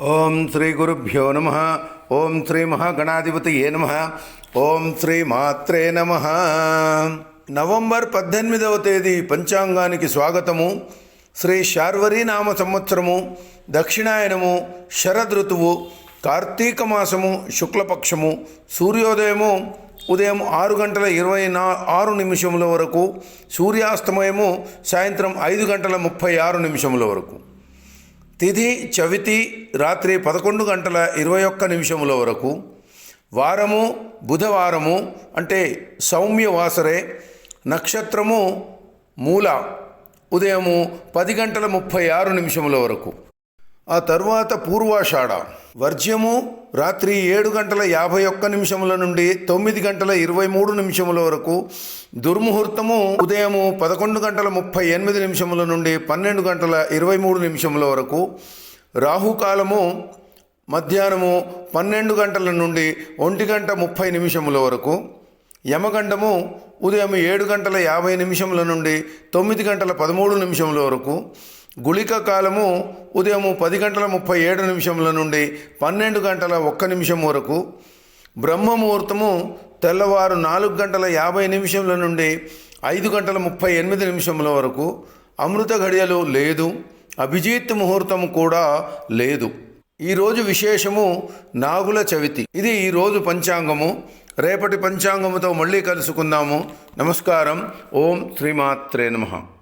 ఓం శ్రీ గురుభ్యో నమ. ఓం శ్రీ మహాగణాధిపతియే నమ. ఓం శ్రీ మాత్రే నమ. నవంబర్ పద్దెనిమిదవ తేదీ పంచాంగానికి స్వాగతము. శ్రీ శార్వరి నామ సంవత్సరము దక్షిణాయనము శరదృతువు కార్తీక మాసము శుక్లపక్షము సూర్యోదయము ఉదయం ఆరు గంటల ఇరవై నా ఆరు నిమిషముల వరకు సూర్యాస్తమయము సాయంత్రం ఐదు గంటల ముప్పై ఆరు నిమిషముల వరకు. తిథి చవితి రాత్రి పదకొండు గంటల ఇరవై ఒక్క నిమిషముల వరకు వారము బుధవారము అంటే సౌమ్య వాసరే నక్షత్రము మూల ఉదయము పది గంటల ముప్పై ఆరు నిమిషముల వరకు. ఆ తర్వాత పూర్వాషాఢ వర్జ్యము రాత్రి ఏడు గంటల యాభై ఒక్క నిమిషముల నుండి తొమ్మిది గంటల ఇరవై మూడు నిమిషముల వరకు దుర్ముహూర్తము ఉదయము పదకొండు గంటల ముప్పై ఎనిమిది నిమిషముల నుండి పన్నెండు గంటల ఇరవై మూడు నిమిషముల వరకు రాహుకాలము మధ్యాహ్నము పన్నెండు గంటల నుండి ఒంటి గంట ముప్పై నిమిషముల వరకు యమగండము ఉదయం ఏడు గంటల యాభై నిమిషముల నుండి తొమ్మిది గంటల పదమూడు నిమిషముల వరకు గుళిక కాలము ఉదయము పది గంటల ముప్పై ఏడు నిమిషముల నుండి పన్నెండు గంటల ఒక్క నిమిషం వరకు. బ్రహ్మముహూర్తము తెల్లవారు నాలుగు గంటల యాభై నిమిషముల నుండి ఐదు గంటల ముప్పై ఎనిమిది నిమిషముల వరకు. అమృత ఘడియలు లేదు అభిజిత్ ముహూర్తము కూడా లేదు. ఈరోజు విశేషము నాగుల చవితి. ఇది ఈరోజు పంచాంగము. రేపటి పంచాంగముతో మళ్ళీ కలుసుకుందాము. నమస్కారం. ఓం శ్రీమాత్రే నమః.